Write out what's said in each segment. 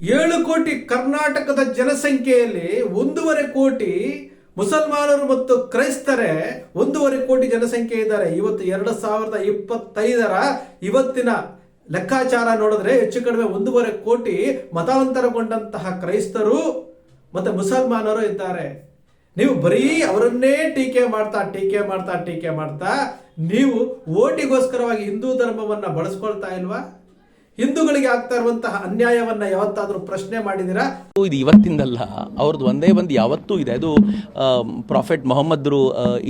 ಏಳು ಕೋಟಿ ಕರ್ನಾಟಕದ ಜನಸಂಖ್ಯೆಯಲ್ಲಿ ಒಂದೂವರೆ ಕೋಟಿ ಮುಸಲ್ಮಾನರು ಮತ್ತು ಕ್ರೈಸ್ತರೇ ಒಂದೂವರೆ ಕೋಟಿ ಜನಸಂಖ್ಯೆ ಇದ್ದಾರೆ. ಇವತ್ತು ಎರಡು ಸಾವಿರದ ಇಪ್ಪತ್ತೈದರ ಇವತ್ತಿನ ಲೆಕ್ಕಾಚಾರ ನೋಡಿದ್ರೆ ಹೆಚ್ಚು ಕಡಿಮೆ ಒಂದೂವರೆ ಕೋಟಿ ಮತಾಂತರಗೊಂಡಂತಹ ಕ್ರೈಸ್ತರು ಮತ್ತೆ ಮುಸಲ್ಮಾನರು ಇದ್ದಾರೆ. ನೀವು ಬರೀ ಅವರನ್ನೇ ಟೀಕೆ ಮಾಡ್ತಾ ಟೀಕೆ ಮಾಡ್ತಾ ಟೀಕೆ ಮಾಡ್ತಾ ನೀವು ಓಟಿಗೋಸ್ಕರವಾಗಿ ಹಿಂದೂ ಧರ್ಮವನ್ನ ಬಳಸ್ಕೊಳ್ತಾ ಇಲ್ವಾ? ಹಿಂದೂಗಳಿಗೆ ಆಗ್ತಾ ಇರುವಂತಹ ಅನ್ಯಾಯವನ್ನ ಯಾವತ್ತಾದರೂ ಪ್ರಶ್ನೆ ಮಾಡಿದಿರಾ ಇದು ಇವತ್ತಿಂದಲ್ಲ, ಅವ್ರದ್ದು ಒಂದೇ ಒಂದು ಯಾವತ್ತೂ ಇದೆ. ಅದು ಪ್ರಾಫೆಟ್ ಮೊಹಮ್ಮದ್ರು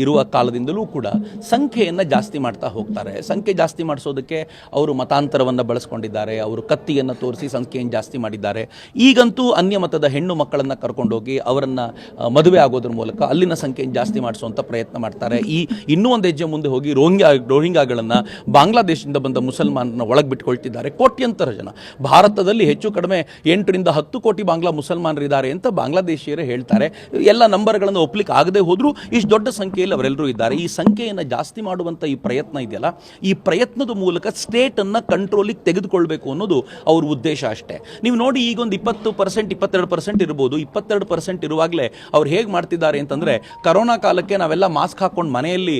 ಇರುವ ಕಾಲದಿಂದಲೂ ಕೂಡ ಸಂಖ್ಯೆಯನ್ನು ಜಾಸ್ತಿ ಮಾಡ್ತಾ ಹೋಗ್ತಾರೆ. ಸಂಖ್ಯೆ ಜಾಸ್ತಿ ಮಾಡಿಸೋದಕ್ಕೆ ಅವರು ಮತಾಂತರವನ್ನು ಬಳಸ್ಕೊಂಡಿದ್ದಾರೆ. ಅವರು ಕತ್ತಿಯನ್ನು ತೋರಿಸಿ ಸಂಖ್ಯೆಯನ್ನು ಜಾಸ್ತಿ ಮಾಡಿದ್ದಾರೆ. ಈಗಂತೂ ಅನ್ಯ ಮತದ ಹೆಣ್ಣು ಮಕ್ಕಳನ್ನು ಕರ್ಕೊಂಡೋಗಿ ಅವರನ್ನು ಮದುವೆ ಆಗೋದ್ರ ಮೂಲಕ ಅಲ್ಲಿನ ಸಂಖ್ಯೆಯನ್ನು ಜಾಸ್ತಿ ಮಾಡಿಸುವಂಥ ಪ್ರಯತ್ನ ಮಾಡ್ತಾರೆ. ಈ ಇನ್ನೂ ಒಂದು ಹೆಜ್ಜೆ ಮುಂದೆ ಹೋಗಿ ರೋಹಿಂಗ್ಯಾ, ರೋಹಿಂಗ್ಯಾಗಳನ್ನು ಬಾಂಗ್ಲಾದೇಶದಿಂದ ಬಂದ ಮುಸಲ್ಮಾನರನ್ನ ಒಳಗೆ ಬಿಟ್ಕೊಳ್ತಿದ್ದಾರೆ. ಕೋಟ್ಯಂತರ ಜನ. ಭಾರತದಲ್ಲಿ ಹೆಚ್ಚು ಕಡಿಮೆ ಎಂಟರಿಂದ ಹತ್ತು ಕೋಟಿ ಬಾಂಗ್ಲಾ ಮುಸಲ್ಮಾನರಿದ್ದಾರೆ ಅಂತ ಬಾಂಗ್ಲಾದೇಶಿಯರೇ ಹೇಳ್ತಾರೆ. ಎಲ್ಲ ನಂಬರ್ಗಳನ್ನು ಒಪ್ಲಿಕ್ಕೆ ಆಗದೆ ಹೋದರೂ ಇಷ್ಟು ದೊಡ್ಡ ಸಂಖ್ಯೆಯಲ್ಲಿ ಅವರೆಲ್ಲರೂ ಇದ್ದಾರೆ. ಈ ಸಂಖ್ಯೆಯನ್ನು ಜಾಸ್ತಿ ಮಾಡುವಂಥ ಈ ಪ್ರಯತ್ನ ಇದೆಯಲ್ಲ, ಈ ಪ್ರಯತ್ನದ ಮೂಲಕ ಸ್ಟೇಟನ್ನು ಕಂಟ್ರೋಲಿಗೆ ತೆಗೆದುಕೊಳ್ಬೇಕು ಅನ್ನೋದು ಅವ್ರ ಉದ್ದೇಶ ಅಷ್ಟೇ. ನೀವು ನೋಡಿ ಈಗ ಒಂದು ಇಪ್ಪತ್ತು ಪರ್ಸೆಂಟ್, ಇಪ್ಪತ್ತೆರಡು ಪರ್ಸೆಂಟ್ ಇರ್ಬೋದು. ಇಪ್ಪತ್ತೆರಡು ಪರ್ಸೆಂಟ್ ಇರುವಾಗಲೇ ಅವ್ರು ಹೇಗೆ ಮಾಡ್ತಿದ್ದಾರೆ ಅಂತಂದರೆ, ಕರೋನಾ ಕಾಲಕ್ಕೆ ನಾವೆಲ್ಲ ಮಾಸ್ಕ್ ಹಾಕ್ಕೊಂಡು ಮನೆಯಲ್ಲಿ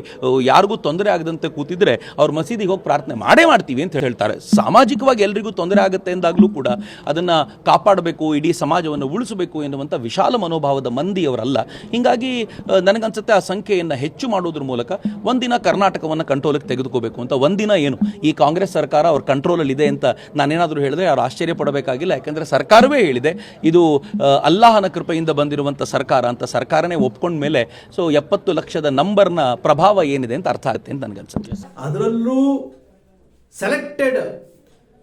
ಯಾರಿಗೂ ತೊಂದರೆ ಆಗದಂತೆ ಕೂತಿದ್ರೆ ಅವ್ರ ಮಸೀದಿಗೆ ಹೋಗಿ ಪ್ರಾರ್ಥನೆ ಮಾಡೇ ಮಾಡ್ತೀವಿ ಅಂತ ಹೇಳ್ತಾರೆ. ಸಾಮಾಜಿಕವಾಗಿ ಎಲ್ರಿಗೂ ತೊಂದರೆ ಆಗುತ್ತೆ ಎಂದಾಗಲೂ ಕೂಡ ಅದನ್ನು ಕಾಪಾಡಬೇಕು, ಇಡೀ ಸಮಾಜವನ್ನು ಉಳಿಸಬೇಕು ಎನ್ನುವಂಥ ವಿಶಾಲ ಮನೋಭಾವದ ಮಂದಿಯವರಲ್ಲ. ಹೀಗಾಗಿ ನನಗನ್ಸುತ್ತೆ ಆ ಸಂಖ್ಯೆಯನ್ನು ಹೆಚ್ಚು ಮಾಡೋದ್ರ ಮೂಲಕ ಒಂದಿನ ಕರ್ನಾಟಕವನ್ನು ಕಂಟ್ರೋಲಿಗೆ ತೆಗೆದುಕೋಬೇಕು ಅಂತ ಒಂದಿನ ಏನು? ಈ ಕಾಂಗ್ರೆಸ್ ಸರ್ಕಾರ ಅವ್ರ ಕಂಟ್ರೋಲಲ್ಲಿ ಇದೆ ಅಂತ ನಾನೇನಾದರೂ ಹೇಳಿದ್ರೆ ಅವ್ರು ಆಶ್ಚರ್ಯ ಪಡಬೇಕಾಗಿಲ್ಲ. ಯಾಕೆಂದರೆ ಸರ್ಕಾರವೇ ಹೇಳಿದೆ, ಇದು ಅಲ್ಲಾಹನ ಕೃಪೆಯಿಂದ ಬಂದಿರುವಂಥ ಸರ್ಕಾರ ಅಂತ ಸರ್ಕಾರನೇ ಒಪ್ಕೊಂಡ ಮೇಲೆ ಸೊ ಎಪ್ಪತ್ತು ಲಕ್ಷದ ನಂಬರ್ನ ಪ್ರಭಾವ ಏನಿದೆ ಅಂತ ಅರ್ಥ ಆಗುತ್ತೆ ಅಂತ ನನಗನ್ಸುತ್ತೆ. ಅದರಲ್ಲೂ ಸೆಲೆಕ್ಟೆಡ್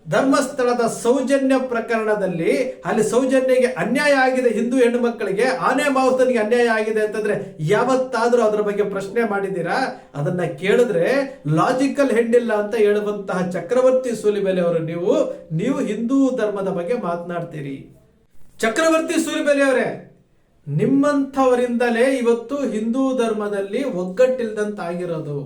ಧರ್ಮಸ್ಥಳದ ಸೌಜನ್ಯ ಪ್ರಕರಣದಲ್ಲಿ ಅಲ್ಲಿ ಸೌಜನ್ಯಗೆ ಅನ್ಯಾಯ ಆಗಿದೆ, ಹಿಂದೂ ಹೆಣ್ಣು ಮಕ್ಕಳಿಗೆ ಆನೆ ಮಾವುತನಿಗೆ ಅನ್ಯಾಯ ಆಗಿದೆ ಅಂತಂದ್ರೆ ಯಾವತ್ತಾದರೂ ಅದರ ಬಗ್ಗೆ ಪ್ರಶ್ನೆ ಮಾಡಿದ್ದೀರಾ? ಅದನ್ನ ಕೇಳಿದ್ರೆ ಲಾಜಿಕಲ್ ಹೆಂಡಿಲ್ಲ ಅಂತ ಹೇಳುವಂತಹ ಚಕ್ರವರ್ತಿ ಸೂಲಿಬೆಲೆ ಅವರು ನೀವು ನೀವು ಹಿಂದೂ ಧರ್ಮದ ಬಗ್ಗೆ ಮಾತನಾಡ್ತೀರಿ. ಚಕ್ರವರ್ತಿ ಸೂಲಿಬೆಲೆ ಅವರೇ, ನಿಮ್ಮಂಥವರಿಂದಲೇ ಇವತ್ತು ಹಿಂದೂ ಧರ್ಮದಲ್ಲಿ ಒಗ್ಗಟ್ಟಿಲ್ದಂತಾಗಿರೋದು.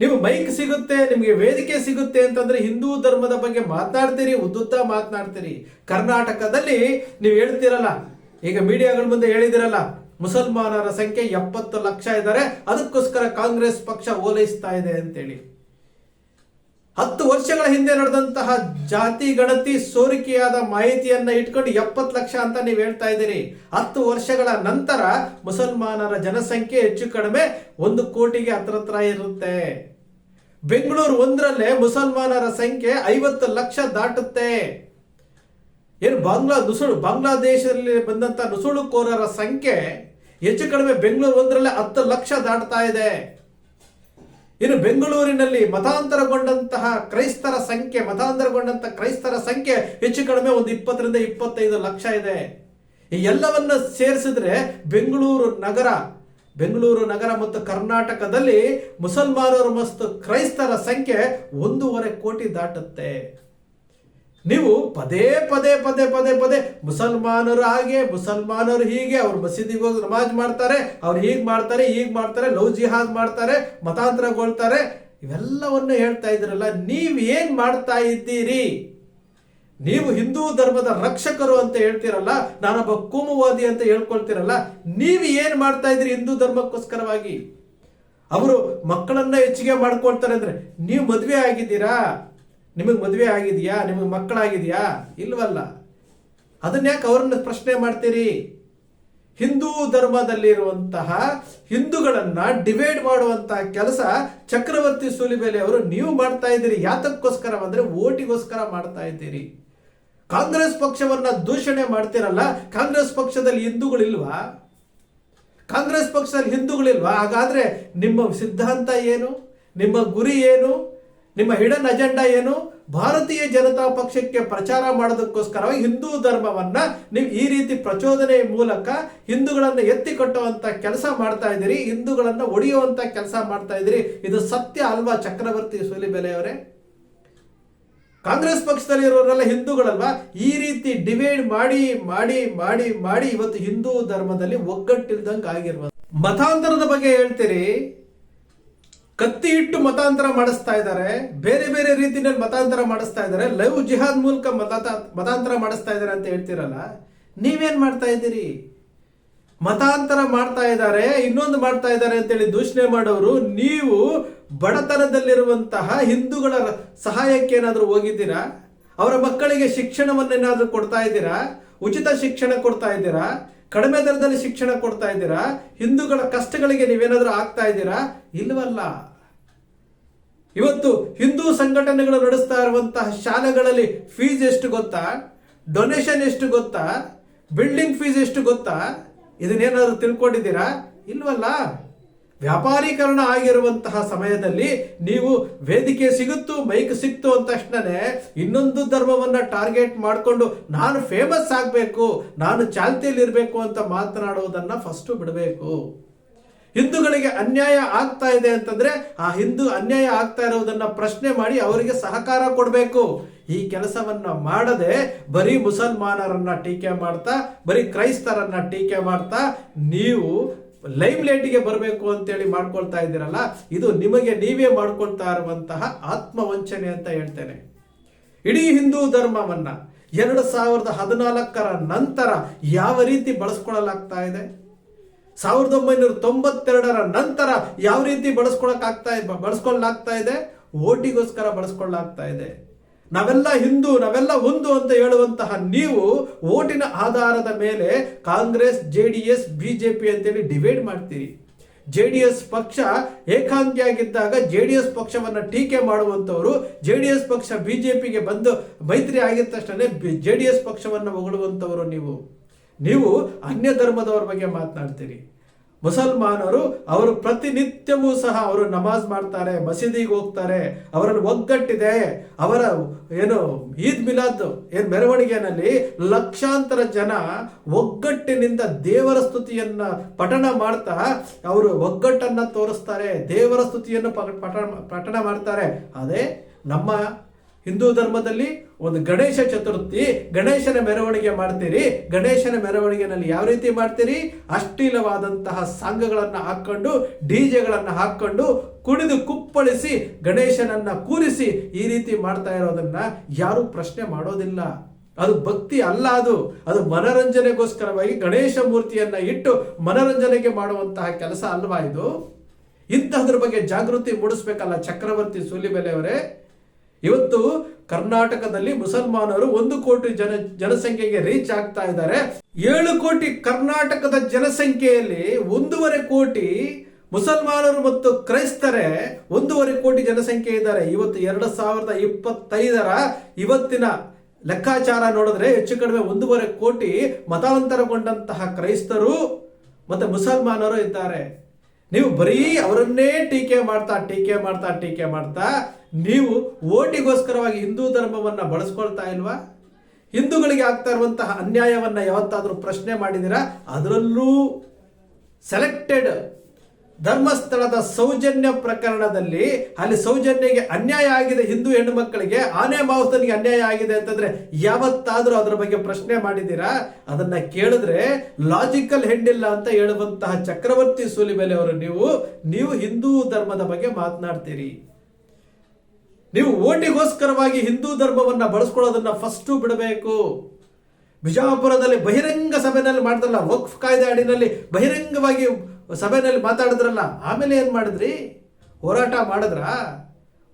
ನೀವು ಮೈಕ್ ಸಿಗುತ್ತೆ, ನಿಮಗೆ ವೇದಿಕೆ ಸಿಗುತ್ತೆ ಅಂತಂದ್ರೆ ಹಿಂದೂ ಧರ್ಮದ ಬಗ್ಗೆ ಮಾತನಾಡ್ತೀರಿ, ಉದ್ದುತ್ತಾ ಮಾತನಾಡ್ತೀರಿ. ಕರ್ನಾಟಕದಲ್ಲಿ ನೀವು ಹೇಳ್ತೀರಲ್ಲ, ಈಗ ಮೀಡಿಯಾಗಳ ಮುಂದೆ ಹೇಳಿದಿರಲ್ಲ, ಮುಸಲ್ಮಾನರ ಸಂಖ್ಯೆ ಎಪ್ಪತ್ತು ಲಕ್ಷ ಇದ್ದಾರೆ, ಅದಕ್ಕೋಸ್ಕರ ಕಾಂಗ್ರೆಸ್ ಪಕ್ಷ ಓಲೈಸ್ತಾ ಇದೆ ಅಂತೇಳಿ. ಹತ್ತು ವರ್ಷಗಳ ಹಿಂದೆ ನಡೆದಂತಹ ಜಾತಿ ಗಣತಿ ಸೋರಿಕೆಯಾದ ಮಾಹಿತಿಯನ್ನ ಇಟ್ಕೊಂಡು ಎಪ್ಪತ್ತು ಲಕ್ಷ ಅಂತ ನೀವು ಹೇಳ್ತಾ ಇದ್ದೀರಿ. ಹತ್ತು ವರ್ಷಗಳ ನಂತರ ಮುಸಲ್ಮಾನರ ಜನಸಂಖ್ಯೆ ಹೆಚ್ಚು ಕಡಿಮೆ ಒಂದು ಕೋಟಿಗೆ ಹತ್ರ ಇರುತ್ತೆ. ಬೆಂಗಳೂರು ಒಂದರಲ್ಲೇ ಮುಸಲ್ಮಾನರ ಸಂಖ್ಯೆ ಐವತ್ತು ಲಕ್ಷ ದಾಟುತ್ತೆ. ಏನು ಬಾಂಗ್ಲಾ ನುಸುಳು, ಬಾಂಗ್ಲಾದೇಶದಲ್ಲಿ ಬಂದಂತ ನುಸುಳುಕೋರರ ಸಂಖ್ಯೆ ಹೆಚ್ಚು ಕಡಿಮೆ ಬೆಂಗಳೂರು ಒಂದರಲ್ಲೇ ಹತ್ತು ಲಕ್ಷ ದಾಟ್ತಾ ಇದೆ. ಇನ್ನು ಬೆಂಗಳೂರಿನಲ್ಲಿ ಮತಾಂತರಗೊಂಡಂತಹ ಕ್ರೈಸ್ತರ ಸಂಖ್ಯೆ ಮತಾಂತರಗೊಂಡಂತಹ ಕ್ರೈಸ್ತರ ಸಂಖ್ಯೆ ಹೆಚ್ಚು ಕಡಿಮೆ ಒಂದು ಇಪ್ಪತ್ತರಿಂದ ಇಪ್ಪತ್ತೈದು ಲಕ್ಷ ಇದೆ. ಈ ಎಲ್ಲವನ್ನ ಸೇರಿಸಿದ್ರೆ ಬೆಂಗಳೂರು ನಗರ ಬೆಂಗಳೂರು ನಗರ ಮತ್ತು ಕರ್ನಾಟಕದಲ್ಲಿ ಮುಸಲ್ಮಾನರು ಮತ್ತು ಕ್ರೈಸ್ತರ ಸಂಖ್ಯೆ ಒಂದೂವರೆ ಕೋಟಿ ದಾಟುತ್ತೆ. ನೀವು ಪದೇ ಪದೇ ಪದೇ ಪದೇ ಪದೇ ಮುಸಲ್ಮಾನರು ಹಾಗೆ, ಮುಸಲ್ಮಾನರು ಹೀಗೆ, ಅವ್ರು ಮಸೀದಿಗೆ ಹೋಗಿ ನಮಾಜ್ ಮಾಡ್ತಾರೆ, ಅವ್ರು ಹೀಗೆ ಮಾಡ್ತಾರೆ ಹೀಗೆ ಮಾಡ್ತಾರೆ, ಲವ್ ಜಿಹಾದ್ ಮಾಡ್ತಾರೆ, ಮತಾಂತರಗೊಳ್ತಾರೆ, ಇವೆಲ್ಲವನ್ನು ಹೇಳ್ತಾ ಇದ್ದೀರಲ್ಲ ನೀವು ಏನ್ ಮಾಡ್ತಾ ಇದ್ದೀರಿ? ನೀವು ಹಿಂದೂ ಧರ್ಮದ ರಕ್ಷಕರು ಅಂತ ಹೇಳ್ತೀರಲ್ಲ ನಾನೊಬ್ಬ ಕೋಮುವಾದಿ ಅಂತ ಹೇಳ್ಕೊಳ್ತೀರಲ್ಲ, ನೀವು ಏನ್ ಮಾಡ್ತಾ ಇದ್ದೀರಿ ಹಿಂದೂ ಧರ್ಮಕ್ಕೋಸ್ಕರವಾಗಿ? ಅವರು ಮಕ್ಕಳನ್ನ ಹೆಚ್ಚಿಗೆ ಮಾಡ್ಕೊಳ್ತಾರೆ ಅಂದ್ರೆ, ನೀವು ಮದುವೆ ಆಗಿದ್ದೀರಾ? ನಿಮಗೆ ಮದುವೆ ಆಗಿದೆಯಾ? ನಿಮಗೆ ಮಕ್ಕಳಾಗಿದೆಯಾ? ಇಲ್ವಲ್ಲ. ಅದನ್ನ ಯಾಕೆ ಅವ್ರನ್ನ ಪ್ರಶ್ನೆ ಮಾಡ್ತೀರಿ? ಹಿಂದೂ ಧರ್ಮದಲ್ಲಿರುವಂತಹ ಹಿಂದೂಗಳನ್ನ ಡಿವೈಡ್ ಮಾಡುವಂತಹ ಕೆಲಸ ಚಕ್ರವರ್ತಿ ಸೂಲಿಬೆಲೆ ಅವರು ನೀವು ಮಾಡ್ತಾ ಇದ್ದೀರಿ. ಯಾತಕ್ಕೋಸ್ಕರ ಅಂದ್ರೆ ಓಟಿಗೋಸ್ಕರ ಮಾಡ್ತಾ ಇದ್ದೀರಿ. ಕಾಂಗ್ರೆಸ್ ಪಕ್ಷವನ್ನ ದೂಷಣೆ ಮಾಡ್ತಿರಲ್ಲ, ಕಾಂಗ್ರೆಸ್ ಪಕ್ಷದಲ್ಲಿ ಹಿಂದೂಗಳಿಲ್ವಾ? ಕಾಂಗ್ರೆಸ್ ಪಕ್ಷದಲ್ಲಿ ಹಿಂದೂಗಳಿಲ್ವಾ? ಹಾಗಾದ್ರೆ ನಿಮ್ಮ ಸಿದ್ಧಾಂತ ಏನು? ನಿಮ್ಮ ಗುರಿ ಏನು? ನಿಮ್ಮ ಹಿಡನ್ ಅಜೆಂಡಾ ಏನು? ಭಾರತೀಯ ಜನತಾ ಪಕ್ಷಕ್ಕೆ ಪ್ರಚಾರ ಮಾಡೋದಕ್ಕೋಸ್ಕರ ಹಿಂದೂ ಧರ್ಮವನ್ನ ನೀವು ಈ ರೀತಿ ಪ್ರಚೋದನೆ ಮೂಲಕ ಹಿಂದೂಗಳನ್ನ ಎತ್ತಿ ಕಟ್ಟುವಂತ ಕೆಲಸ ಮಾಡ್ತಾ ಇದ್ದೀರಿ, ಹಿಂದೂಗಳನ್ನ ಒಡೆಯುವಂತ ಕೆಲಸ ಮಾಡ್ತಾ ಇದ್ದೀರಿ. ಇದು ಸತ್ಯ ಅಲ್ವಾ ಚಕ್ರವರ್ತಿ ಸೂಲಿಬೆಲೆ ಅವರೇ ಕಾಂಗ್ರೆಸ್ ಪಕ್ಷದಲ್ಲಿ ಇರೋರೆಲ್ಲ ಹಿಂದೂಗಳಲ್ವಾ? ಈ ರೀತಿ ಡಿವೈಡ್ ಮಾಡಿ ಮಾಡಿ ಮಾಡಿ ಮಾಡಿ ಇವತ್ತು ಹಿಂದೂ ಧರ್ಮದಲ್ಲಿ ಒಗ್ಗಟ್ಟಿಲ್ದಂಗೆ ಆಗಿರ್ಬೋದು ಮತಾಂತರದ ಬಗ್ಗೆ ಹೇಳ್ತೀರಿ. ಕತ್ತಿ ಇಟ್ಟು ಮತಾಂತರ ಮಾಡಿಸ್ತಾ ಇದ್ದಾರೆ, ಬೇರೆ ಬೇರೆ ರೀತಿಯಲ್ಲಿ ಮತಾಂತರ ಮಾಡಿಸ್ತಾ ಇದ್ದಾರೆ ಲೈವ್ ಜಿಹಾದ್ ಮೂಲಕ ಮತ ಮತಾಂತರ ಮಾಡಿಸ್ತಾ ಇದ್ದಾರೆ ಅಂತ ಹೇಳ್ತಿರಲ್ಲ, ನೀವೇನ್ ಮಾಡ್ತಾ ಇದ್ದೀರಿ? ಮತಾಂತರ ಮಾಡ್ತಾ ಇದ್ದಾರೆ, ಇನ್ನೊಂದು ಮಾಡ್ತಾ ಇದ್ದಾರೆ ಅಂತೇಳಿ ದೂಷಣೆ ಮಾಡೋರು, ನೀವು ಬಡತನದಲ್ಲಿರುವಂತಹ ಹಿಂದೂಗಳ ಸಹಾಯಕ್ಕೆ ಏನಾದರೂ ಹೋಗಿದ್ದೀರಾ? ಅವರ ಮಕ್ಕಳಿಗೆ ಶಿಕ್ಷಣವನ್ನೇನಾದರೂ ಕೊಡ್ತಾ ಇದ್ದೀರಾ? ಉಚಿತ ಶಿಕ್ಷಣ ಕೊಡ್ತಾ ಇದ್ದೀರಾ? ಕಡಿಮೆ ದರದಲ್ಲಿ ಶಿಕ್ಷಣ ಕೊಡ್ತಾ ಇದ್ದೀರಾ? ಹಿಂದೂಗಳ ಕಷ್ಟಗಳಿಗೆ ನೀವೇನಾದರೂ ಆಗ್ತಾ ಇದ್ದೀರಾ? ಇಲ್ವಲ್ಲ. ಇವತ್ತು ಹಿಂದೂ ಸಂಘಟನೆಗಳು ನಡೆಸ್ತಾ ಇರುವಂತಹ ಶಾಲೆಗಳಲ್ಲಿ ಫೀಸ್ ಎಷ್ಟು ಗೊತ್ತಾ? ಡೊನೇಷನ್ ಎಷ್ಟು ಗೊತ್ತಾ? ಬಿಲ್ಡಿಂಗ್ ಫೀಸ್ ಎಷ್ಟು ಗೊತ್ತಾ? ಇದನ್ನೇನಾದರೂ ತಿಳ್ಕೊಂಡಿದ್ದೀರಾ? ಇಲ್ವಲ್ಲ. ವ್ಯಾಪಾರೀಕರಣ ಆಗಿರುವಂತಹ ಸಮಯದಲ್ಲಿ ನೀವು ವೇದಿಕೆ ಸಿಗುತ್ತು, ಮೈಕ್ ಸಿಕ್ತು ಅಂದ ತಕ್ಷಣನೇ ಇನ್ನೊಂದು ಧರ್ಮವನ್ನ ಟಾರ್ಗೆಟ್ ಮಾಡಿಕೊಂಡು ನಾನು ಫೇಮಸ್ ಆಗಬೇಕು, ನಾನು ಚಾಲ್ತಿಯಲ್ಲಿರಬೇಕು ಅಂತ ಮಾತನಾಡುವುದನ್ನ ಫಸ್ಟ್ ಬಿಡಬೇಕು. ಹಿಂದೂಗಳಿಗೆ ಅನ್ಯಾಯ ಆಗ್ತಾ ಇದೆ ಅಂತಂದ್ರೆ ಆ ಹಿಂದೂ ಅನ್ಯಾಯ ಆಗ್ತಾ ಇರೋದನ್ನ ಪ್ರಶ್ನೆ ಮಾಡಿ ಅವರಿಗೆ ಸಹಕಾರ ಕೊಡಬೇಕು. ಈ ಕೆಲಸವನ್ನ ಮಾಡದೆ ಬರೀ ಮುಸಲ್ಮಾನರನ್ನ ಟೀಕೆ ಮಾಡ್ತಾ, ಬರೀ ಕ್ರೈಸ್ತರನ್ನ ಟೀಕೆ ಮಾಡ್ತಾ, ನೀವು ಲೈಮ್ ಲೈಟ್ಗೆ ಬರಬೇಕು ಅಂತೇಳಿ ಮಾಡ್ಕೊಳ್ತಾ ಇದ್ದೀರಲ್ಲ, ಇದು ನಿಮಗೆ ನೀವೇ ಮಾಡ್ಕೊಳ್ತಾ ಇರುವಂತಹ ಆತ್ಮವಂಚನೆ ಅಂತ ಹೇಳ್ತೇನೆ. ಇಡೀ ಹಿಂದೂ ಧರ್ಮವನ್ನ ಎರಡು ಸಾವಿರದ ಹದಿನಾಲ್ಕರ ನಂತರ ಯಾವ ರೀತಿ ಬಳಸ್ಕೊಳ್ಳಲಾಗ್ತಾ ಇದೆ? ಸಾವಿರದ ಒಂಬೈನೂರ ತೊಂಬತ್ತೆರಡರ ನಂತರ ಯಾವ ರೀತಿ ಬಳಸ್ಕೊಳಕ್ಕಾಗ್ತಾ ಬಳಸ್ಕೊಳ್ಳಾಗ್ತಾ ಇದೆ? ಓಟಿಗೋಸ್ಕರ ಬಳಸ್ಕೊಳ್ಳಾಗ್ತಾ ಇದೆ. ನಾವೆಲ್ಲ ಹಿಂದೂ, ನಾವೆಲ್ಲ ಒಂದು ಅಂತ ಹೇಳುವಂತಹ ನೀವು ಓಟಿನ ಆಧಾರದ ಮೇಲೆ Congress, J D S BJP ಅಂತೇಳಿ ಡಿವೈಡ್ ಮಾಡ್ತೀರಿ. ಜೆ ಡಿ ಎಸ್ ಪಕ್ಷ ಏಕಾಂಗಿಯಾಗಿದ್ದಾಗ ಜೆ ಡಿ ಎಸ್ ಪಕ್ಷವನ್ನ ಟೀಕೆ ಮಾಡುವಂಥವರು ಜೆ ಡಿ ಎಸ್ ಪಕ್ಷ ಬಿಜೆಪಿಗೆ ಬಂದು ಮೈತ್ರಿ ಆಗಿದ ತಕ್ಷಣ ಜೆ ಡಿ ಎಸ್ ಪಕ್ಷವನ್ನು ಹೊಗಳುವಂತವರು ನೀವು. ನೀವು ಅನ್ಯ ಧರ್ಮದವರ ಬಗ್ಗೆ ಮಾತನಾಡ್ತೀರಿ. ಮುಸಲ್ಮಾನರು ಅವರು ಪ್ರತಿನಿತ್ಯವೂ ಸಹ ಅವರು ನಮಾಜ್ ಮಾಡ್ತಾರೆ, ಮಸೀದಿಗೆ ಹೋಗ್ತಾರೆ, ಅವರನ್ನು ಒಗ್ಗಟ್ಟಿದೆ. ಅವರ ಏನು ಈದ್ ಮಿಲಾದ್, ಏನು ಮೆರವಣಿಗೆನಲ್ಲಿ ಲಕ್ಷಾಂತರ ಜನ ಒಗ್ಗಟ್ಟಿನಿಂದ ದೇವರ ಸ್ತುತಿಯನ್ನ ಪಠಣ ಮಾಡ್ತಾ ಅವರು ಒಗ್ಗಟ್ಟನ್ನ ತೋರಿಸ್ತಾರೆ, ದೇವರ ಸ್ತುತಿಯನ್ನು ಪಠಣ ಪಠಣ ಮಾಡ್ತಾರೆ. ಅದೇ ನಮ್ಮ ಹಿಂದೂ ಧರ್ಮದಲ್ಲಿ ಒಂದು ಗಣೇಶ ಚತುರ್ಥಿ, ಗಣೇಶನ ಮೆರವಣಿಗೆ ಮಾಡ್ತೀರಿ, ಗಣೇಶನ ಮೆರವಣಿಗೆನಲ್ಲಿ ಯಾವ ರೀತಿ ಮಾಡ್ತೀರಿ? ಅಶ್ಲೀಲವಾದಂತಹ ಸಾಂಗಗಳನ್ನು ಹಾಕ್ಕೊಂಡು, ಡಿ ಜೆಗಳನ್ನು ಹಾಕ್ಕೊಂಡು ಕುಣಿದು ಕುಪ್ಪಳಿಸಿ, ಗಣೇಶನನ್ನ ಕೂರಿಸಿ ಈ ರೀತಿ ಮಾಡ್ತಾ ಇರೋದನ್ನ ಯಾರು ಪ್ರಶ್ನೆ ಮಾಡೋದಿಲ್ಲ. ಅದು ಭಕ್ತಿ ಅಲ್ಲ ಅದು. ಅದು ಮನರಂಜನೆಗೋಸ್ಕರವಾಗಿ ಗಣೇಶ ಮೂರ್ತಿಯನ್ನ ಇಟ್ಟು ಮನರಂಜನೆಗೆ ಮಾಡುವಂತಹ ಕೆಲಸ ಅಲ್ವಾ ಇದು? ಇಂತಹದ್ರ ಬಗ್ಗೆ ಜಾಗೃತಿ ಮೂಡಿಸ್ಬೇಕಲ್ಲ ಚಕ್ರವರ್ತಿ ಸೂಲಿಬೆಲೆಯವರೇ. ಇವತ್ತು ಕರ್ನಾಟಕದಲ್ಲಿ ಮುಸಲ್ಮಾನರು ಒಂದು ಕೋಟಿ ಜನ ಜನಸಂಖ್ಯೆಗೆ ರೀಚ್ ಆಗ್ತಾ ಇದ್ದಾರೆ. ಏಳು ಕೋಟಿ ಕರ್ನಾಟಕದ ಜನಸಂಖ್ಯೆಯಲ್ಲಿ ಒಂದೂವರೆ ಕೋಟಿ ಮುಸಲ್ಮಾನರು ಮತ್ತು ಕ್ರೈಸ್ತರೇ ಒಂದೂವರೆ ಕೋಟಿ ಜನಸಂಖ್ಯೆ ಇದ್ದಾರೆ. ಇವತ್ತು ಎರಡು ಸಾವಿರದ ಇಪ್ಪತ್ತೈದರ ಇವತ್ತಿನ ಲೆಕ್ಕಾಚಾರ ನೋಡಿದ್ರೆ ಹೆಚ್ಚು ಕಡಿಮೆ ಒಂದೂವರೆ ಕೋಟಿ ಮತಾಂತರಗೊಂಡಂತಹ ಕ್ರೈಸ್ತರು ಮತ್ತೆ ಮುಸಲ್ಮಾನರು ಇದ್ದಾರೆ. ನೀವು ಬರೀ ಅವರನ್ನೇ ಟೀಕೆ ಮಾಡ್ತಾ ಟೀಕೆ ಮಾಡ್ತಾ ಟೀಕೆ ಮಾಡ್ತಾ ನೀವು ಓಟಿಗೋಸ್ಕರವಾಗಿ ಹಿಂದೂ ಧರ್ಮವನ್ನು ಬಳಸ್ಕೊಳ್ತಾ ಇಲ್ವಾ? ಹಿಂದೂಗಳಿಗೆ ಆಗ್ತಾ ಇರುವಂತಹ ಅನ್ಯಾಯವನ್ನ ಯಾವತ್ತಾದರೂ ಪ್ರಶ್ನೆ ಮಾಡಿದಿರಾ ಅದರಲ್ಲೂ ಸೆಲೆಕ್ಟೆಡ್ ಧರ್ಮಸ್ಥಳದ ಸೌಜನ್ಯ ಪ್ರಕರಣದಲ್ಲಿ ಅಲ್ಲಿ ಸೌಜನ್ಯಗೆ ಅನ್ಯಾಯ ಆಗಿದೆ ಹಿಂದೂ ಹೆಣ್ಣು ಮಕ್ಕಳಿಗೆ ಆನೆ ಮಾವುತನಿಗೆ ಅನ್ಯಾಯ ಆಗಿದೆ ಅಂತಂದ್ರೆ ಯಾವತ್ತಾದರೂ ಅದರ ಬಗ್ಗೆ ಪ್ರಶ್ನೆ ಮಾಡಿದ್ದೀರಾ? ಅದನ್ನ ಕೇಳಿದ್ರೆ ಲಾಜಿಕಲ್ ಹೆಣ್ಣಿಲ್ಲ ಅಂತ ಹೇಳುವಂತಹ ಚಕ್ರವರ್ತಿ ಸೂಲಿಬೆಲೆ ಅವರು, ನೀವು ನೀವು ಹಿಂದೂ ಧರ್ಮದ ಬಗ್ಗೆ ಮಾತನಾಡ್ತೀರಿ. ನೀವು ಓಟಿಗೋಸ್ಕರವಾಗಿ ಹಿಂದೂ ಧರ್ಮವನ್ನ ಬಳಸ್ಕೊಳ್ಳೋದನ್ನ ಫಸ್ಟ್ ಬಿಡಬೇಕು. ಬಿಜಾಪುರದಲ್ಲಿ ಬಹಿರಂಗ ಸಭೆಯಲ್ಲಿ ಮಾಡಿದ್ರಲ್ಲ ವಕ್ಫ್ ಕಾಯ್ದೆ ಅಡಿನಲ್ಲಿ ಬಹಿರಂಗವಾಗಿ ಸಭೆಯಲ್ಲಿ ಮಾತಾಡಿದ್ರಲ್ಲ, ಆಮೇಲೆ ಏನ್ ಮಾಡಿದ್ರಿ? ಹೋರಾಟ ಮಾಡಿದ್ರ?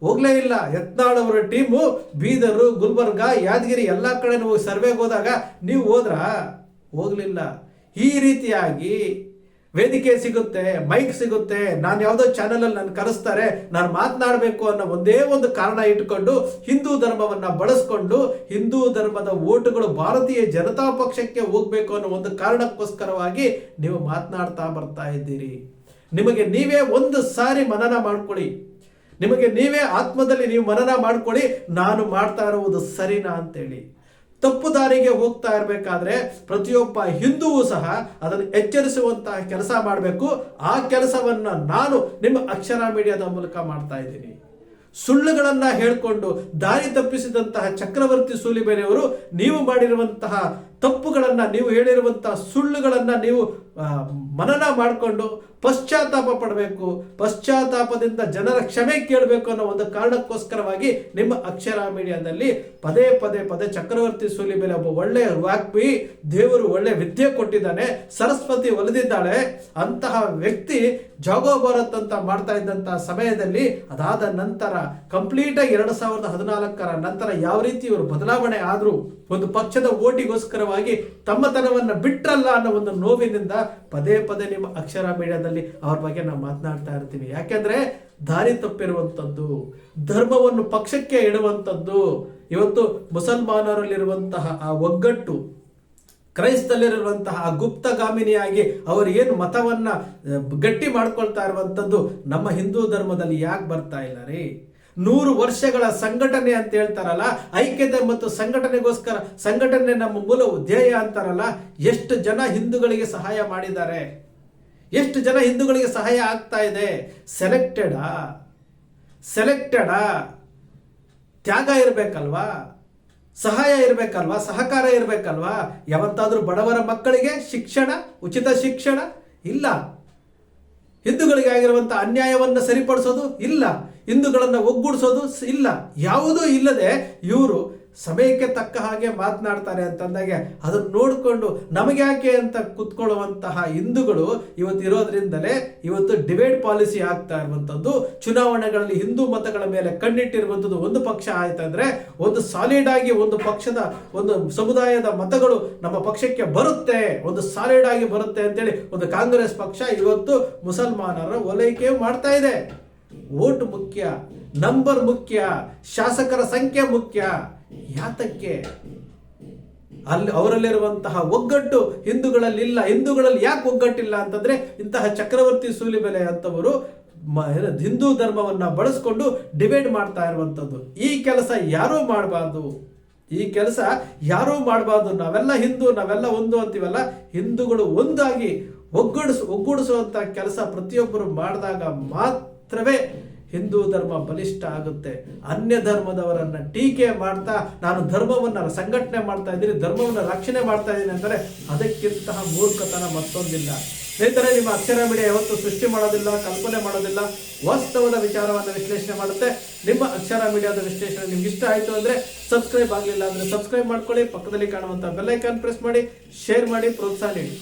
ಹೋಗ್ಲೇ ಇಲ್ಲ. ಯತ್ನಾಳ್ ಅವರ ಟೀಮು, ಬೀದರು, ಗುಲ್ಬರ್ಗ, ಯಾದಗಿರಿ ಎಲ್ಲಾ ಕಡೆ ಹೋಗಿ ಸರ್ವೆಗೆ ಹೋದಾಗ ನೀವು ಹೋದ್ರ? ಹೋಗ್ಲಿಲ್ಲ. ಈ ರೀತಿಯಾಗಿ ವೇದಿಕೆ ಸಿಗುತ್ತೆ ಮೈಕ್ ಸಿಗುತ್ತೆ, ನಾನು ಯಾವುದೋ ಚಾನಲಲ್ಲಿ ನಾನು ಕರೆಸ್ತಾರೆ, ನಾನು ಮಾತನಾಡಬೇಕು ಅನ್ನೋ ಒಂದೇ ಒಂದು ಕಾರಣ ಇಟ್ಕೊಂಡು ಹಿಂದೂ ಧರ್ಮವನ್ನ ಬಳಸ್ಕೊಂಡು ಹಿಂದೂ ಧರ್ಮದ ಓಟುಗಳು ಭಾರತೀಯ ಜನತಾ ಪಕ್ಷಕ್ಕೆ ಹೋಗ್ಬೇಕು ಅನ್ನೋ ಒಂದು ಕಾರಣಕ್ಕೋಸ್ಕರವಾಗಿ ನೀವು ಮಾತನಾಡ್ತಾ ಬರ್ತಾ ಇದ್ದೀರಿ. ನಿಮಗೆ ನೀವೇ ಒಂದು ಸಾರಿ ಮನನ ಮಾಡ್ಕೊಳ್ಳಿ. ನಿಮಗೆ ನೀವೇ ಆತ್ಮದಲ್ಲಿ ನೀವು ಮನನ ಮಾಡ್ಕೊಳ್ಳಿ, ನಾನು ಮಾಡ್ತಾ ಇರುವುದು ಸರಿನಾ ಅಂತೇಳಿ. ತಪ್ಪು ದಾರಿಗೆ ಹೋಗ್ತಾ ಇರಬೇಕಾದ್ರೆ ಪ್ರತಿಯೊಬ್ಬ ಹಿಂದೂ ಸಹ ಅದನ್ನು ಎಚ್ಚರಿಸುವಂತಹ ಕೆಲಸ ಮಾಡಬೇಕು. ಆ ಕೆಲಸವನ್ನ ನಾನು ನಿಮ್ಮ ಅಕ್ಷರ ಮೀಡಿಯಾದ ಮೂಲಕ ಮಾಡ್ತಾ ಇದ್ದೀನಿ. ಸುಳ್ಳುಗಳನ್ನು ಹೇಳಿಕೊಂಡು ದಾರಿ ತಪ್ಪಿಸಿದಂತಹ ಚಕ್ರವರ್ತಿ ಸೂಲಿಬೇರೆಯವರು ನೀವು ಮಾಡಿರುವಂತಹ ತಪ್ಪುಗಳನ್ನ ನೀವು ಹೇಳಿರುವಂತಹ ಸುಳ್ಳುಗಳನ್ನ ನೀವು ಮನನ ಮಾಡಿಕೊಂಡು ಪಶ್ಚಾತ್ತಾಪ ಪಡಬೇಕು, ಪಶ್ಚಾತ್ತಾಪದಿಂದ ಜನರ ಕ್ಷಮೆ ಕೇಳಬೇಕು ಅನ್ನೋ ಒಂದು ಕಾರಣಕ್ಕೋಸ್ಕರವಾಗಿ ನಿಮ್ಮ ಅಕ್ಷರ ಮೀಡಿಯಾದಲ್ಲಿ ಪದೇ ಪದೇ ಪದೇ ಚಕ್ರವರ್ತಿ ಸೂಲಿ ಮೇಲೆ ಒಬ್ಬ ಒಳ್ಳೆಯ ವಾಗ್ಮಿ ದೇವರು ಒಳ್ಳೆ ವಿದ್ಯೆ ಕೊಟ್ಟಿದ್ದಾನೆ, ಸರಸ್ವತಿ ಒಲಿದಿದ್ದಾಳೆ, ಅಂತಹ ವ್ಯಕ್ತಿ ಜಾಗೋ ಭಾರತ್ ಅಂತ ಮಾಡ್ತಾ ಇದ್ದಂತಹ ಸಮಯದಲ್ಲಿ ಅದಾದ ನಂತರ ಕಂಪ್ಲೀಟ್ ಆಗಿ ಎರಡು ಸಾವಿರದ ಹದಿನಾಲ್ಕರ ನಂತರ ಯಾವ ರೀತಿ ಇವರು ಬದಲಾವಣೆ ಆದ್ರು, ಒಂದು ಪಕ್ಷದ ಓಟಿಗೋಸ್ಕರವಾಗಿ ತಮ್ಮತನವನ್ನ ಬಿಟ್ರಲ್ಲ ಅನ್ನೋ ಒಂದು ನೋವಿನಿಂದ ಪದೇ ಪದೇ ನಿಮ್ಮ ಅಕ್ಷರ ಮೀಡಿಯಾದಲ್ಲಿ ಅವ್ರ ಬಗ್ಗೆ ನಾವು ಮಾತನಾಡ್ತಾ ಇರ್ತೀವಿ. ಯಾಕೆಂದ್ರೆ ದಾರಿ ತಪ್ಪಿರುವಂಥದ್ದು, ಧರ್ಮವನ್ನು ಪಕ್ಷಕ್ಕೆ ಇಡುವಂಥದ್ದು, ಇವತ್ತು ಮುಸಲ್ಮಾನರಲ್ಲಿರುವಂತಹ ಆ ಒಗ್ಗಟ್ಟು ಕ್ರೈಸ್ತಲ್ಲಿರುವಂತಹ ಆ ಗುಪ್ತಗಾಮಿನಿಯಾಗಿ ಅವರು ಏನು ಮತವನ್ನ ಗಟ್ಟಿ ಮಾಡ್ಕೊಳ್ತಾ ಇರುವಂಥದ್ದು ನಮ್ಮ ಹಿಂದೂ ಧರ್ಮದಲ್ಲಿ ಯಾಕೆ ಬರ್ತಾ ಇಲ್ಲ ರೀ? ನೂರು ವರ್ಷಗಳ ಸಂಘಟನೆ ಅಂತ ಹೇಳ್ತಾರಲ್ಲ, ಐಕ್ಯತೆ ಮತ್ತು ಸಂಘಟನೆಗೋಸ್ಕರ ಸಂಘಟನೆ ನಮ್ಮ ಮೂಲ ಧ್ಯೇಯ ಅಂತಾರಲ್ಲ, ಎಷ್ಟು ಜನ ಹಿಂದೂಗಳಿಗೆ ಸಹಾಯ ಮಾಡಿದ್ದಾರೆ? ಎಷ್ಟು ಜನ ಹಿಂದೂಗಳಿಗೆ ಸಹಾಯ ಆಗ್ತಾ ಇದೆ? ಸೆಲೆಕ್ಟೆಡಾ ಸೆಲೆಕ್ಟೆಡಾ ತ್ಯಾಗ ಇರಬೇಕಲ್ವಾ? ಸಹಾಯ ಇರಬೇಕಲ್ವಾ? ಸಹಕಾರ ಇರಬೇಕಲ್ವಾ? ಯಾವತ್ತಾದರೂ ಬಡವರ ಮಕ್ಕಳಿಗೆ ಶಿಕ್ಷಣ, ಉಚಿತ ಶಿಕ್ಷಣ ಇಲ್ಲ. ಹಿಂದೂಗಳಿಗೆ ಆಗಿರುವಂಥ ಅನ್ಯಾಯವನ್ನು ಸರಿಪಡಿಸೋದು ಇಲ್ಲ. ಹಿಂದೂಗಳನ್ನು ಒಗ್ಗೂಡಿಸೋದು ಇಲ್ಲ. ಯಾವುದೂ ಇಲ್ಲದೆ ಇವರು ಸಮಯಕ್ಕೆ ತಕ್ಕ ಹಾಗೆ ಮಾತನಾಡ್ತಾರೆ ಅಂತಂದಾಗೆ ಅದನ್ನು ನೋಡಿಕೊಂಡು ನಮಗೆ ಯಾಕೆ ಅಂತ ಕುತ್ಕೊಳ್ಳುವಂತಹ ಹಿಂದೂಗಳು ಇವತ್ತು ಇರೋದ್ರಿಂದಲೇ ಇವತ್ತು ಡಿಬೇಟ್ ಪಾಲಿಸಿ ಆಗ್ತಾ ಇರುವಂಥದ್ದು. ಚುನಾವಣೆಗಳಲ್ಲಿ ಹಿಂದೂ ಮತಗಳ ಮೇಲೆ ಕಣ್ಣಿಟ್ಟಿರುವಂಥದ್ದು ಒಂದು ಪಕ್ಷ ಆಯ್ತಂದ್ರೆ ಒಂದು ಸಾಲಿಡ್ ಆಗಿ ಒಂದು ಪಕ್ಷದ ಒಂದು ಸಮುದಾಯದ ಮತಗಳು ನಮ್ಮ ಪಕ್ಷಕ್ಕೆ ಬರುತ್ತೆ. ಒಂದು ಸಾಲಿಡ್ ಆಗಿ ಬರುತ್ತೆ ಅಂತೇಳಿ ಒಂದು ಕಾಂಗ್ರೆಸ್ ಪಕ್ಷ ಇವತ್ತು ಮುಸಲ್ಮಾನರ ಒಲೈಕೆ ಮಾಡ್ತಾ ಇದೆ. ಓಟ್ ಮುಖ್ಯ ನಂಬರ್ ಮುಖ್ಯ, ಶಾಸಕರ ಸಂಖ್ಯೆ ಮುಖ್ಯ. ಯಾತಕ್ಕೆ ಅಲ್ಲಿ ಅವರಲ್ಲಿರುವಂತಹ ಒಗ್ಗಟ್ಟು ಹಿಂದೂಗಳಲ್ಲಿ ಇಲ್ಲ ಹಿಂದೂಗಳಲ್ಲಿ ಯಾಕೆ ಒಗ್ಗಟ್ಟಿಲ್ಲ ಅಂತಂದ್ರೆ ಇಂತಹ ಚಕ್ರವರ್ತಿ ಸೂಲಿಬೆಲೆ ಅಂತವರು ಹಿಂದೂ ಧರ್ಮವನ್ನ ಬಳಸ್ಕೊಂಡು ಡಿಬೇಟ್ ಮಾಡ್ತಾ ಇರುವಂಥದ್ದು. ಈ ಕೆಲಸ ಯಾರೂ ಮಾಡಬಾರ್ದು. ಈ ಕೆಲಸ ಯಾರೂ ಮಾಡಬಾರ್ದು. ನಾವೆಲ್ಲ ಹಿಂದೂ, ನಾವೆಲ್ಲ ಒಂದು ಅಂತೀವಲ್ಲ. ಹಿಂದೂಗಳು ಒಂದಾಗಿ ಒಗ್ಗೂಡಿಸ್ ಒಗ್ಗೂಡಿಸುವಂಥ ಕೆಲಸ ಪ್ರತಿಯೊಬ್ಬರು ಮಾಡಿದಾಗ ಮಾತ್ರವೇ ಹಿಂದೂ ಧರ್ಮ ಬಲಿಷ್ಠ ಆಗುತ್ತೆ. ಅನ್ಯ ಧರ್ಮದವರನ್ನ ಟೀಕೆ ಮಾಡ್ತಾ ನಾನು ಧರ್ಮವನ್ನ ಸಂಘಟನೆ ಮಾಡ್ತಾ ಇದ್ದೀನಿ, ಧರ್ಮವನ್ನ ರಕ್ಷಣೆ ಮಾಡ್ತಾ ಇದ್ದೀನಿ ಅಂದರೆ ಅದಕ್ಕಿಂತಹ ಮೂರ್ಖತನ ಮತ್ತೊಂದಿಲ್ಲ. ಸ್ನೇಹಿತರೆ, ನಿಮ್ಮ ಅಕ್ಷರ ಮೀಡಿಯಾ ಯಾವತ್ತು ಸೃಷ್ಟಿ ಮಾಡೋದಿಲ್ಲ, ಕಲ್ಪನೆ ಮಾಡೋದಿಲ್ಲ. ವಾಸ್ತವದ ವಿಚಾರವನ್ನು ವಿಶ್ಲೇಷಣೆ ಮಾಡುತ್ತೆ. ನಿಮ್ಮ ಅಕ್ಷರ ಮೀಡಿಯಾದ ವಿಶ್ಲೇಷಣೆ ನಿಮ್ಗೆ ಇಷ್ಟ ಆಯಿತು ಅಂದ್ರೆ ಸಬ್ಸ್ಕ್ರೈಬ್ ಆಗಲಿಲ್ಲ ಅಂದ್ರೆ ಸಬ್ಸ್ಕ್ರೈಬ್ ಮಾಡ್ಕೊಳ್ಳಿ. ಪಕ್ಕದಲ್ಲಿ ಕಾಣುವಂತ ಬೆಲ್ಲೈಕಾನ್ ಪ್ರೆಸ್ ಮಾಡಿ, ಶೇರ್ ಮಾಡಿ, ಪ್ರೋತ್ಸಾಹ ನೀಡಿ.